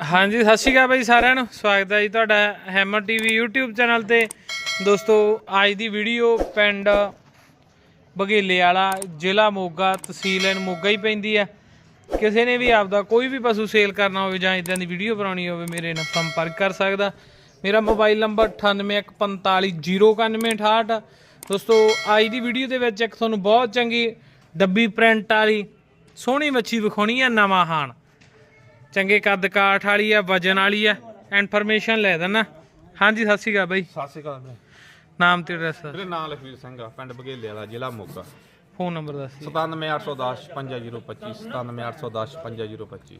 ਹਾਂਜੀ, ਸਤਿ ਸ਼੍ਰੀ ਅਕਾਲ ਬਾਈ ਸਾਰਿਆਂ ਨੂੰ। ਸਵਾਗਤ ਹੈ ਜੀ ਤੁਹਾਡਾ ਹੈਮਰ ਟੀਵੀ YouTube ਚੈਨਲ ਤੇ। ਦੋਸਤੋ, ਅੱਜ ਦੀ ਵੀਡੀਓ ਪਿੰਡ ਬਘੇਲੇ ਵਾਲਾ, ਜ਼ਿਲ੍ਹਾ ਮੋਗਾ, ਤਹਿਸੀਲ ਐਨ ਮੋਗਾ ਹੀ ਪੈਂਦੀ ਹੈ। ਕਿਸੇ ਨੇ ਵੀ ਆਪਦਾ ਕੋਈ ਵੀ ਪਸ਼ੂ ਸੇਲ ਕਰਨਾ ਹੋਵੇ ਜਾਂ ਇਦਾਂ ਦੀ ਵੀਡੀਓ ਬਣਾਉਣੀ ਹੋਵੇ, ਮੇਰੇ ਨਾਲ ਸੰਪਰਕ ਕਰ ਸਕਦਾ। ਮੇਰਾ ਮੋਬਾਈਲ ਨੰਬਰ 9815409168 ਦੋਸਤੋ, ਅੱਜ ਦੀ ਵੀਡੀਓ ਦੇ ਵਿੱਚ ਇੱਕ ਤੁਹਾਨੂੰ ਬਹੁਤ ਚੰਗੀ ਡੱਬੀ ਪ੍ਰਿੰਟ ਵਾਲੀ ਸੋਹਣੀ ਮੱਛੀ ਵਿਖਾਉਣੀ ਹੈ ਨਵਾਂ ਹਾਣ। ਚੰਗੇ ਕੱਦ ਕਾਠ ਵਾਲੀ ਆ ਵਜਨ ਵਾਲੀ ਆ ਇਨਫੋਰਮੇਸ਼ਨ ਲੈ ਦੇਣਾ। ਹਾਂਜੀ ਸਤਿ ਸ਼੍ਰੀ ਅਕਾਲ ਬਾਈ। ਸਤਿ ਸ਼੍ਰੀ ਅਕਾਲ ਵੀਰੇ ਨਾਮ ਤੇ ਐਡਰੈਸ ਮੇਰੇ ਨਾਮ ਲਖਵੀਰ ਸਿੰਘ ਆ ਪਿੰਡ ਬਗੇਲੇ ਵਾਲਾ ਜ਼ਿਲ੍ਹਾ ਮੋਗਾ। ਫੋਨ ਨੰਬਰ ਦੱਸ ਦਿਓ। 97810 50025 97810 50025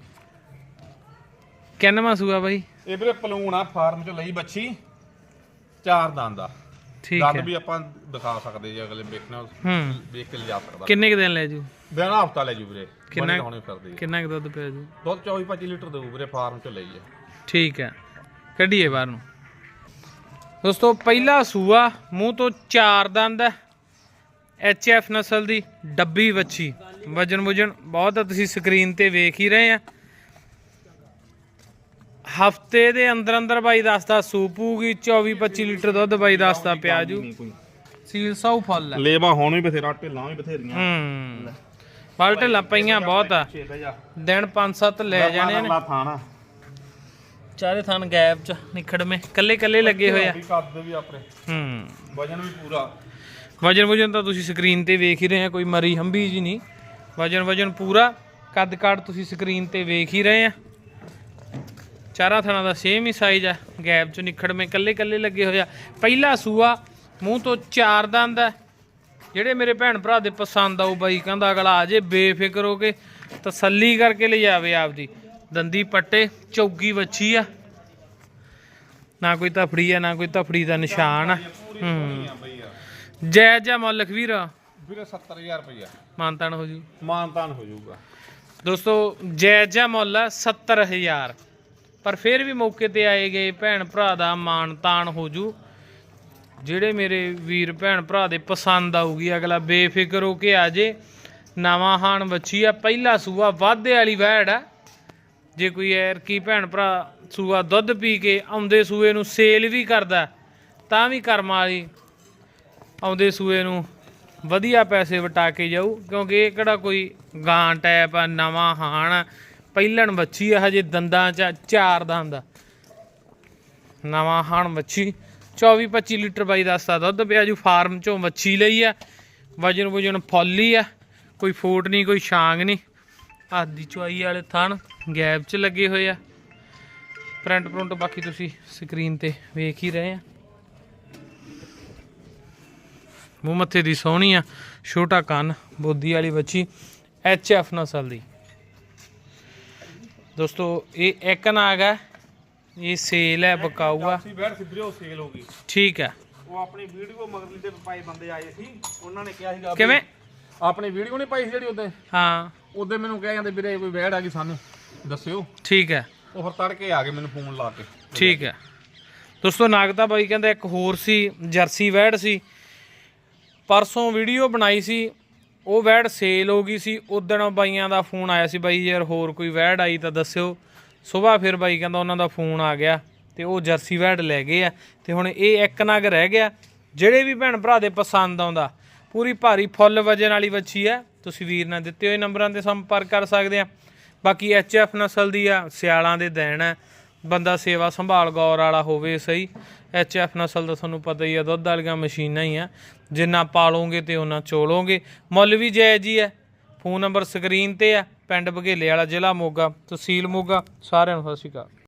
ਕਿੰਨਵਾਂ ਸੂਆ ਬਾਈ? ਇਹ ਵੀਰੇ ਪਲੂਣ ਆ ਫਾਰਮ ਚੋਂ ਲਈ ਬੱਚੀ। ਚਾਰ ਦੰਦ ਆ। ਠੀਕ ਦੰਦ ਹੈ। ਵੀ ਆਪਾਂ ਦਿਖਾ ਸਕਦੇ ਜੇ ਅਗਲੇ ਵੇਖਣਾ ਹੂੰ। ਵੇਖ ਕੇ ਲਿਜਾ ਸਕਦਾ। ਕਿੰਨੇ ਕੁ ਦਿਨ ਲੈ ਜੂ? ਬਿਆਨਾ ਹਫਤਾ ਲੈ ਜੂ ਵੀਰੇ। ਕਿੰਨਾ- ਕਿੰਨਾ ਹੋਣੀ ਫਿਰਦੀ ਆ। ਕਿੰਨਾ ਕੁ ਦੁੱਧ ਪਿਆ ਜੂ? ਦੁੱਧ 24 25 ਲੀਟਰ ਦੇਊ ਵੀਰੇ ਫਾਰਮ ਚੋਂ ਲਈ ਆ। ਠੀਕ ਹੈ। ਕੱਢੀਏ ਬਾਹਰ ਨੂੰ। ਦੋਸਤੋ ਪਹਿਲਾ ਸੂਆ ਮੂੰਹ ਤੋਂ ਚਾਰ ਦੰਦ ਹੈ। ਐਚ ਐਫ ਨਸਲ ਦੀ ਡੱਬੀ ਵੱਛੀ। ਵਜਨ ਵਜਨ ਬਹੁਤ ਆ ਤੁਸੀਂ ਸਕਰੀਨ ਤੇ ਵੇਖ ਹੀ ਰਹੇ ਆ। ਹਫ਼ਤੇ ਦੇ ਅੰਦਰ ਅੰਦਰ ਬਾਈ ਦੱਸਦਾ ਸੂਪੂਗੀ 24 25 ਲੀਟਰ ਦੁੱਧ ਬਾਈ ਦੱਸਦਾ ਪਿਆ ਜੂ। ਸੀਲ ਸੌ ਫੁੱਲ ਹੈ। ਲੇਵਾ ਹੁਣ ਵੀ ਬਥੇਰਾ ਢਿੱਲਾਂ ਵੀ ਬਥੇਰੀਆਂ। ਹੂੰ। ਬਾਲਟੇ ਲੱਪਈਆਂ ਬਹੁਤ ਆ। ਦਿਨ 5-7 ਲੈ ਜਾਣੇ ਨੇ। ਥਾਣਾ ਚਾਰੇ ਥਾਨ ਗੈਪ ਚ ਨਿਖੜਵੇਂ ਕੱਲੇ ਕੱਲੇ ਲੱਗੇ ਹੋਏ ਆ। ਵੀ ਕੱਦ ਵੀ ਆਪਣੇ। ਹੂੰ। ਵਜਨ ਵੀ ਪੂਰਾ। ਵਜਨ ਵਜਨ ਤਾਂ ਤੁਸੀਂ ਸਕਰੀਨ ਤੇ ਵੇਖ ਹੀ ਰਹੇ ਆ ਕੋਈ ਮਰੀ ਹੰਬੀ ਜੀ ਨਹੀਂ। ਵਜਨ ਵਜਨ ਪੂਰਾ ਕੱਦ ਕਾਠ ਤੁਸੀਂ ਸਕਰੀਨ ਤੇ ਵੇਖ ਹੀ ਰਹੇ ਆ। ਚਾਰਾਂ ਥਾਣਾ ਦਾ ਸੇਮ ਹੀ ਸਾਈਜ਼ ਆ ਗੈਪ ਚ ਨਿਖੜਵੇਂ ਕੱਲੇ ਕੱਲੇ ਲੱਗੇ ਹੋਏ ਆ। ਪਹਿਲਾ ਸੂਆ ਮੂੰਹ ਤੋਂ ਚਾਰ ਦੰਦ ਆ। ਜਿਹੜੇ ਮੇਰੇ ਭੈਣ ਭਰਾ ਦੇ ਪਸੰਦ ਆਊ ਬਾਈ ਕਹਿੰਦਾ ਅਗਲਾ ਆ ਜੇ ਬੇਫਿਕਰ ਹੋ ਕੇ ਤਸੱਲੀ ਕਰਕੇ ਲੈ ਜਾਵੇ ਆਪਦੀ। ਦੰਦੀ ਪੱਟੇ ਚੌਗੀ ਵੱਛੀ ਆ। ਨਾ ਕੋਈ ਤਫੜੀ ਆ ਨਾ ਕੋਈ ਤਫੜੀ ਦਾ ਨਿਸ਼ਾਨ ਆ। ਹੂੰ। ਜੈ ਜੈ ਮੌਲਕ ਵੀਰ ਵੀਰੇ 70000 ਰੁਪਇਆ ਮਾਨਤਾਨ ਹੋ ਜੂ। ਮਾਨਤਾਨ ਹੋ ਜਾਊਗਾ। ਦੋਸਤੋ ਜੈ ਜੈ ਮੁੱਲ ਆ 70000 ਪਰ ਫਿਰ ਵੀ ਮੌਕੇ ਤੇ ਆਏ ਗਏ ਭੈਣ ਭਰਾ ਦਾ ਮਾਨਤਾਨ ਹੋ ਜੂ। ਜਿਹੜੇ ਮੇਰੇ ਵੀਰ ਭੈਣ ਭਰਾ ਦੇ ਪਸੰਦ ਆਊਗੀ, ਅਗਲਾ ਬੇਫਿਕਰ ਹੋ ਕੇ ਆ ਜੇ ਨਵਾਂ ਹਾਨ ਬੱਚੀ ਆ, ਪਹਿਲਾ ਸੂਆ ਵਾਧੇ ਵਾਲੀ ਵੈੜ ਆ ਜੇ ਕੋਈ ਐਰ ਕੀ ਭੈਣ ਭਰਾ ਸੂਆ ਦੁੱਧ ਪੀ ਕੇ ਆਉਂਦੇ ਸੂਏ ਨੂੰ ਸੇਲ ਵੀ ਕਰਦਾ, ਤਾਂ ਵੀ ਕਰਮ ਵਾਲੀ ਆਉਂਦੇ ਸੂਏ ਨੂੰ ਵਧੀਆ ਪੈਸੇ ਵਟਾ ਕੇ ਜਾਊ, ਕਿਉਂਕਿ ਇਹ ਕਿਹੜਾ ਕੋਈ ਗਾਂ ਟੈਪ ਆ, ਨਵਾਂ ਹਾਣ ਆ। ਪਹਿਲਣ ਵੱਛੀ ਆ, ਹਜੇ ਦੰਦਾਂ ਚ ਚਾਰ ਦੰਦ ਆ। ਨਵਾਂ ਹਾਣ ਵੱਛੀ 24 25 ਲੀਟਰ ਬਾਈ ਦੱਸਦਾ ਦੁੱਧ ਪਿਆ, ਜੂ ਫਾਰਮ ਚੋਂ ਵੱਛੀ ਲਈ ਆ। ਵਜਨ ਵਜਨ ਫੌਲੀ ਆ, ਕੋਈ ਫੋਟ ਨਹੀਂ, ਕੋਈ ਛਾਂਗ ਨਹੀਂ। ਆਦੀ ਚੁਆਈ ਵਾਲੇ ਥਣ ਗੈਪ ਚ ਲੱਗੇ ਹੋਏ ਆ। ਪ੍ਰਿੰਟ ਪ੍ਰਿੰਟ ਬਾਕੀ ਤੁਸੀਂ ਸਕਰੀਨ ਤੇ ਵੇਖ ਹੀ ਰਹੇ ਆ। ਮੂੰਹ ਮੱਥੇ ਦੀ ਸੋਹਣੀ ਆ, ਛੋਟਾ ਕੰਨ, ਬੋਦੀ ਵਾਲੀ ਬੱਚੀ ਐਚ ਐਫ ਨਸਲ ਦੀ। ਦੋਸਤੋ, ਇਹ ਇੱਕ ਨਾਗ ਹੈ ਇਹ ਸੇਲ ਹੈ ਬਕਾਊ ਆ ਸੀ ਬੈਠ ਸਿੱਧਰੇ ਉਹ ਸੇਲ ਹੋ ਗਈ। ਠੀਕ ਹੈ। ਉਹ ਆਪਣੀ ਵੀਡੀਓ ਮਗਰਲੀ ਦੇ ਪਾਈ ਬੰਦੇ ਆਏ ਸੀ। ਉਹਨਾਂ ਨੇ ਕਿਹਾ ਸੀਗਾ ਕਿਵੇਂ? ਆਪਣੀ ਵੀਡੀਓ ਨਹੀਂ ਪਾਈ ਸੀ ਜਿਹੜੀ ਉਹਦੇ? ਹਾਂ। ਉਹਦੇ ਮੈਨੂੰ ਕਹਿ ਜਾਂਦੇ ਵੀਰੇ ਕੋਈ ਵੈੜ ਆ ਗਈ ਸਾਨੂੰ। ਦੱਸਿਓ। ਠੀਕ ਹੈ। ਉਹ ਫਿਰ ਤੜਕੇ ਆ ਗਏ ਮੈਨੂੰ ਫੋਨ ਲਾ ਕੇ। ਠੀਕ ਹੈ। ਦੋਸਤੋ ਨਾਗਤਾ ਬਾਈ ਕਹਿੰਦਾ ਇੱਕ ਹੋਰ ਸੀ ਜਰਸੀ ਵੈੜ ਸੀ। ਪਰਸੋਂ ਵੀਡੀਓ ਬਣਾਈ ਸੀ। ਉਹ ਵੈੜ ਸੇਲ ਹੋ ਗਈ ਸੀ। ਉਦਣ ਬਾਈਆਂ ਦਾ ਫੋਨ ਆਇਆ ਸੀ ਬਾਈ ਯਾਰ ਹੋਰ ਕੋਈ ਵੈੜ ਆਈ ਤਾਂ ਦੱਸਿਓ। ਸਵੇਰ ਫਿਰ ਬਾਈ ਕਹਿੰਦਾ ਉਹਨਾਂ ਦਾ ਫੋਨ ਆ ਗਿਆ ਤੇ ਉਹ ਜਰਸੀ ਵੈਡ ਲੈ ਗਏ ਆ ਤੇ ਹੁਣ ਇਹ ਇੱਕ ਨਗ ਰਹਿ ਗਿਆ। ਜਿਹੜੇ ਵੀ ਭੈਣ ਭਰਾ ਦੇ ਪਸੰਦ ਆਉਂਦਾ, ਪੂਰੀ ਭਾਰੀ ਫੁੱਲ ਵਜਨ ਵਾਲੀ ਵੱਛੀ ਹੈ ਤੁਸੀਂ ਵੀਰ ਨਾਲ ਦਿੱਤੇ ਹੋਏ ਨੰਬਰਾਂ ਤੇ ਸੰਪਰਕ ਕਰ ਸਕਦੇ ਆ। ਬਾਕੀ ਐਚ ਐਫ ਨਸਲ ਦੀ ਆ, ਸਿਆਲਾਂ ਦੇ ਦੇਣ ਹੈ ਬੰਦਾ ਸੇਵਾ ਸੰਭਾਲ ਗੌਰ ਵਾਲਾ ਹੋਵੇ ਸਹੀ। ਐਚ ਐਫ ਨਸਲ ਦਾ ਤੁਹਾਨੂੰ ਪਤਾ ਹੀ ਆ, ਦੁੱਧ ਵਾਲੀਆਂ ਮਸ਼ੀਨਾਂ ਹੀ ਆ। ਜਿੰਨਾ ਪਾਲੋਗੇ ਤੇ ਉਹਨਾਂ ਚੋਲੋਗੇ। ਮੁੱਲ ਵੀ ਜਾਇਜ਼ ਹੀ ਹੈ ਫੋਨ ਨੰਬਰ ਸਕਰੀਨ ਤੇ ਆ। ਪਿੰਡ ਬਘੇਲੇ ਵਾਲਾ ਜ਼ਿਲ੍ਹਾ ਮੋਗਾ ਤਹਿਸੀਲ ਮੋਗਾ ਸਾਰਿਆਂ ਨੂੰ ਸਤਿ ਸ਼੍ਰੀ ਅਕਾਲ।